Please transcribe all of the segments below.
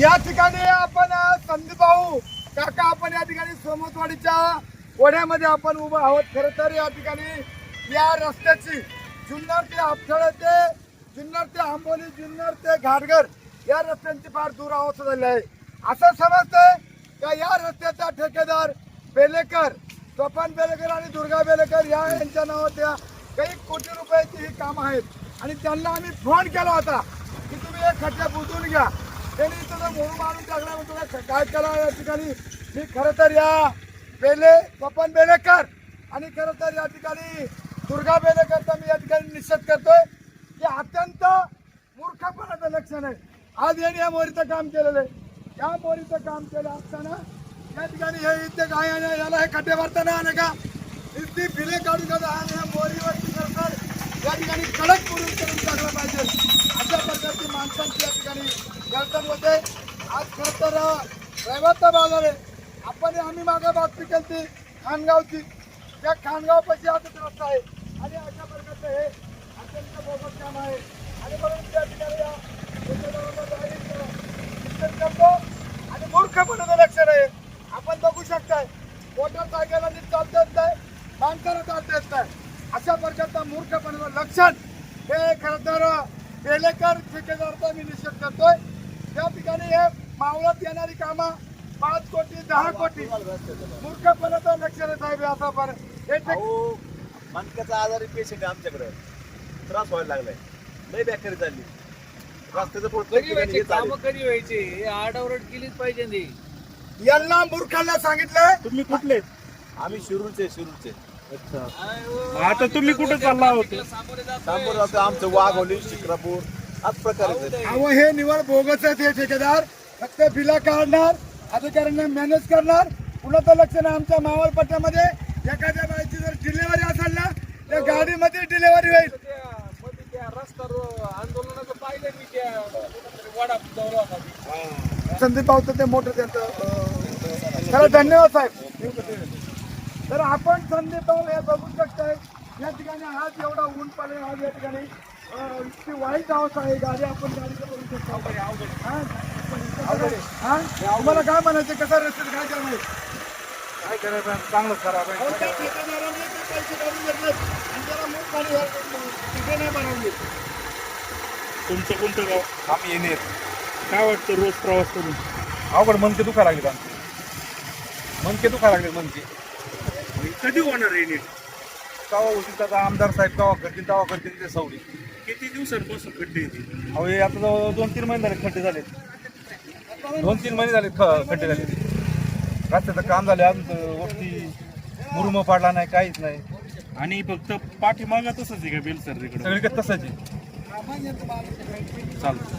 या ठिकाणी आपण संधी संदीप भाऊ काका आपण या ठिकाणी सोमतवाडीच्या ओढ्यामध्ये आपण उभं आहोत. खरं तर या ठिकाणी या रस्त्याची जुन्नर ते आपथळ ते जुन्नर ते आंबोली जुन्नर ते घाटघर या रस्त्यांची फार दूर अवस्था झाली आहे. असं समजतंय का या रस्त्याचा ठेकेदार बेलेकर स्वपन बेलेकर आणि दुर्गा बेलेकर या यांच्या नावाच्या काही कोटी रुपयाची ही कामं आहेत. आणि त्यांना आम्ही फोन केला होता की तुम्ही हे खड्डे बुजवून घ्या. त्यांनी इथं मोरू मारून टाकला म्हणतो काय केला या ठिकाणी? मी खरं तर या बेले पपन बेलेकर आणि खरं तर या ठिकाणी दुर्गा बेलेकरचा मी या ठिकाणी निषेध करतोय. की अत्यंत मूर्खपणाचं लक्षण आहे. आज यांनी या मोरीचं काम केलेलं आहे. या मोरीचं काम केलं असताना या ठिकाणी हे इथे काय आहे. याला हे खड्डे भरताना आले का? इतकी बिले काढून का आणि या मोरीवरती सरकार या ठिकाणी कडक करून करून टाकलं पाहिजे अशा प्रकारची माणसांची या ठिकाणी वर्तन आज खरं तर रविवारचा बाजार आहे आपण आम्ही मागे बातमी केली खानगावची. त्या खानगावपाशी आज आजच रस्ता आहे. आणि अशा प्रकारचं हे अत्यंत मोफत काम आहे. आणि म्हणून त्या ठिकाणी करतो. आणि मूर्खपणाचं लक्षण आहे आपण बघू शकताय मोटरसायकलला आणि चालता येत नाही माणसाला चालता येत नाही. अशा प्रकारचं मूर्खपणाचं लक्षण हे खरं तर बेलेकर ठेकेदारचा मी निषेध करतोय. त्या ठिकाणी हे मावळात येणारी कामं पाच कोटी दहा कोटी. मूर्खपणाचं लक्षण आहे साहेब हे असं पण हे मनक्याचा आजारी पेशंट आहे आमच्याकडे. त्रास व्हायला लागलाय. लय बेकारी झाली. रस्त्याचं कधी व्हायचे हे चालू. काम कधी व्हायचे. हे आडावरट केलीच पाहिजे यांना मूर्खांना सांगितलंय तुम्ही कुठले? आम्ही शिरूरचे शिरूरचे. आता तुम्ही कुठे चालला होते सामोरे जात आमचं वाघोली शिक्रापूर. हाच प्रकार आहे. अहो हे निवड बोगस आहेत हे ठेकेदार. फक्त बिला काढणार अधिकाऱ्यांना मॅनेज करणार. कुणाचं लक्ष नाही आमच्या मावळ पट्ट्यामध्ये एखाद्या बाईची जर डिलिव्हरी असेल ना त्या गाडीमध्ये डिलिव्हरी होईल. रस्त्यावर आंदोलनाचं पाहिलं मी त्या. संदीप भाऊचं ते मोठं त्यांचं खरं धन्यवाद साहेब. तर आपण संदीप भाऊ हे बघू शकताय. या ठिकाणी आज एवढा ऊन पडले आज या ठिकाणी अं, इतकी वाईट अवस्था आहे गाडी आपण गाडी करू शकतो. हा? हा? तुम्हाला काय म्हणायचं कसा रस्त्यात काय करणार काय करायचं चांगलं खराब अहो, त्या ठेकेदाराने ते पैसे काढून घेतले आणि त्याला मूग पाणी तिथे नाही बनवली. तुमचं कोणतं गाव? आम्ही येणे. काय वाटतं रोज प्रवास करून? अवघड मनके दुखा लागले आमचे. मनके दुखा लागले मनके. कधी होणार आहे नीट? कवा होतील त्याचा आमदार साहेब कवा करतील तेव्हा करतील ते सवडी किती दिवसांपासून खड्डे येते अहो हे आता जवळ दोन तीन महिने झाले खड्डे झाले दोन तीन महिने झाले ख- खड्डे झाले रस्त्याचं काम झाले अजून वरती मुरुम पाडला नाही काहीच नाही. आणि फक्त पाठीमागा तसंच आहे का बेलसर इकडे? सगळीकडे तसंच आहे. चालतं.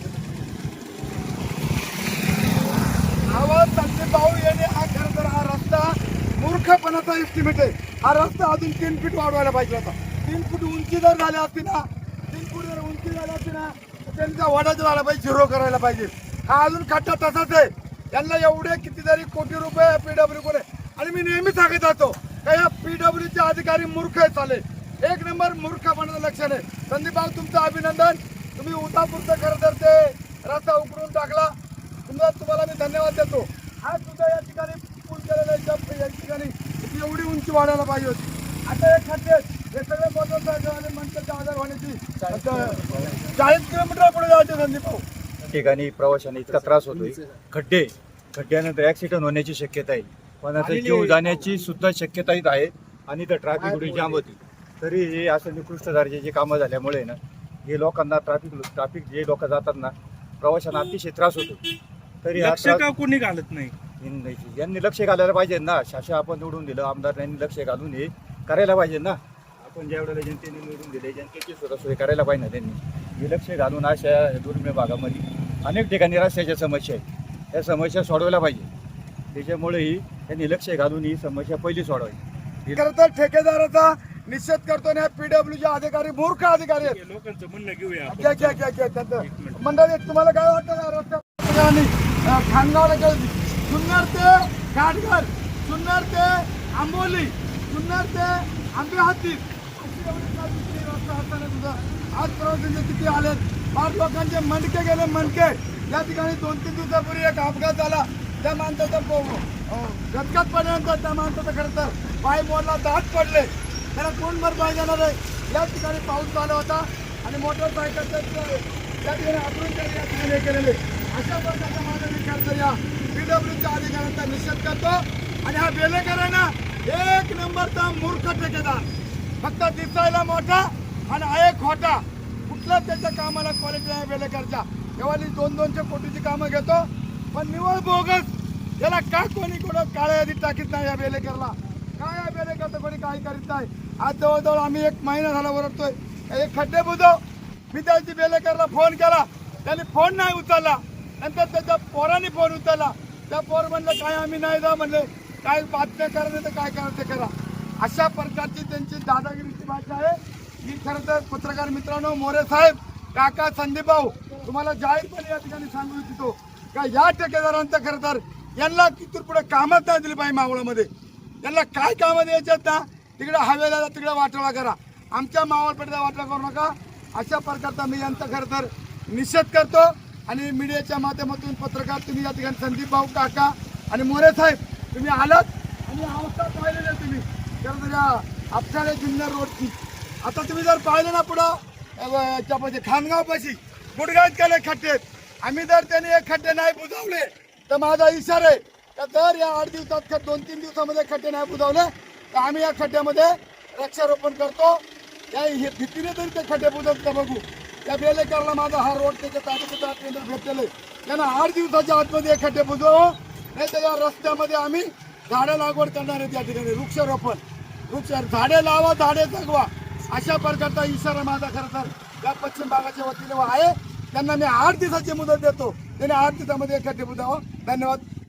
आवाज संदीप भाऊ यांनी हा खरं तर हा रस्ता मूर्खपणाचा एस्टिमेट आहे. हा रस्ता अजून तीन फूट वाढवायला पाहिजे होता. तीन फूट उंची जर झाली असती ना तीन फूट जर उंची झाली असती ना त्यांचा त्यांचा जर आला पाहिजे झिरो करायला पाहिजे. हा अजून खड्डा तसाच आहे. यांना एवढे कितीतरी कोटी रुपये पीडब्ल्यू कडे. आणि मी नेहमी सांगत असतो का या पीडब्ल्यूचे अधिकारी मूर्ख आहेत चाले एक नंबर मूर्खपणाचं लक्षण आहे. संदीप भाऊ तुमचं अभिनंदन. तुम्ही उतापूरचं खरं तर ते रस्ता उकरून टाकला. तुम्हाला तुम्हाला मी धन्यवाद देतो. हा सुद्धा या ठिकाणी या ठिकाणी एवढी उंची वाढायला पाहिजे होती. आता हे खड्डे आहेत. हे सगळे मोटरसायकल आणि मनकेचा आजार होण्याची आता चाळीस किलोमीटर पुढे जायचे संदीप भाऊ. ठिकाणी प्रवाशांना इतका त्रास होतोय. खड्डे खड्ड्यानंतर ऍक्सिडेंट होण्याची शक्यता आहे. कोणाचा जीव जाण्याची सुद्धा शक्यता इथं आहे आणि तर ट्रॅफिक एवढी जाम होती. तरी हे असं निकृष्ट दर्जाची कामं झाल्यामुळे ना हे लोकांना ट्रॅफिक ट्रॅफिक जे लोक जातात ना प्रवाशांना अतिशय त्रास होतो. तरी कोणी घालत नाही? यांनी- यांनी लक्ष घालायला पाहिजे ना. शासकीय आपण निवडून दिलं आमदारांनी लक्ष घालून हे करायला पाहिजे ना. आपण ज्या वेळेला जनतेने निवडून दिले जनतेची सुद्धा सोय करायला पाहिजे ना त्यांनी. हे लक्ष घालून अशा दुर्मिळ भागामध्ये अनेक ठिकाणी रस्त्याच्या समस्या आहेत. या समस्या सोडवायला पाहिजे. त्याच्यामुळे ही त्यांनी लक्ष घालून ही समस्या पहिली सोडवायची खरं तर ठेकेदाराचा निषेध करतो आणि पीडब्ल्यूचे अधिकारी मूर्ख अधिकारी आहेत. लोकांचं म्हणणं घेऊया. घ्या घ्या घ्या घ्या त्यांचं. मंडळी तुम्हाला काय वाटतं? रस्त्या आणि खानगावला जुन्नर ते घाटघर जुन्नर ते आंबोली जुन्नर ते आंबे हाती. रस्ता असताना सुद्धा आज प्रवाशांचे किती आले पाच लोकांचे मनके गेले मनके या ठिकाणी दोन तीन दिवसापूर्वी एक अपघात झाला. त्या माणसाचा गटगट पडल्यानंतर त्या माणसाचं खरं तर पाय मोडला दाट पडले. त्याला कोण भरपाई जाणार आहे? या ठिकाणी पाऊस झाला होता आणि मोटरसायकलचं त्या ठिकाणी आकडून त्यांनी या ठिकाणी केलेले. अशा प्रकारचा माझा विचार या पीडब्ल्यूच्या अधिकाऱ्यांचा निषेध करतो आणि हा बेलेकरांना एक नंबरचा मूर्ख ठेकेदार. फक्त दिसायला मोठा आणि आहे खोटा. कुठलाच त्याच्या कामाला क्वालिटी नाही बेलेकरच्या? तेव्हा दोन दोनशे कोटीची कामं घेतो. पण निवळ बोगस याला का कोणी कोणा काळ्या यादीत टाकीत नाही या बेलेकरला? काय या बेलेकरचं कोणी काही करीत नाही? आज जवळजवळ आम्ही एक महिना झाला ओरडतोय. एक खड्डे बुजव. मी त्याची बेलेकरला फोन केला. त्यांनी फोन नाही उचलला. नंतर त्याच्या पोरांनी फोन उचलला. त्या पोर म्हणलं काय आम्ही नाही जा म्हणले काय बातम्या नाही तर काय करा ते करा. अशा प्रकारची त्यांची दादागिरीची भाषा आहे. ही खरं तर पत्रकार मित्रांनो मोरे साहेब काका संदीप भाऊ तुम्हाला जाहीरपणे या ठिकाणी सांगू इच्छितो का या ठेकेदारांचं खरं तर यांना किती पुढे कामच नाही दिली पाहिजे मावळामध्ये. यांना काय कामं द्यायच्यात ना? तिकडे हवेला तिकडे वाटोळा करा. आमच्या मावळपेठेचा वाटोळा करू नका. अशा प्रकारचा मी यांचा खरं तर निषेध करतो. आणि मीडियाच्या माध्यमातून पत्रकार तुम्ही या ठिकाणी संदीप भाऊ काका आणि मोरे साहेब तुम्ही आलात आणि अवस्था पाहिलेल्या तुम्ही. खरं तर या आपसाळे जुन्नर रोडची. आता तुम्ही जर पाहिलं ना पुढं याच्यापाशी त्यापाशी म्हणजे खानगाव पाशी केले खड्डे. आम्ही जर त्यांनी हे खड्डे नाही बुजवले तर माझा इशारा आहे तर जर या आठ दिवसात दोन तीन दिवसामध्ये खड्डे नाही बुजावले तर आम्ही या खड्ड्यामध्ये वृक्षारोपण करतो. या हे भीतीने तरी ते खड्डे बुजवत का बघू? त्या बेलेकरला माझा हा रोड त्याच्या तालुक्याचा केंद्र भेटलेलं आहे. त्यांना आठ दिवसाच्या आतमध्ये हे खड्डे बुजवावं नाही तर या रस्त्यामध्ये आम्ही झाडं लागवड करणार आहेत या ठिकाणी. वृक्षारोपण. वृक्ष झाडे लावा झाडे जगवा. अशा प्रकारचा इशारा माझा खरं तर या पश्चिम भागाच्या वतीने आहे. त्यांना मी आठ दिवसाची मुदत देतो. त्याने आठ दिवसामध्ये एखादी बुजावं. धन्यवाद.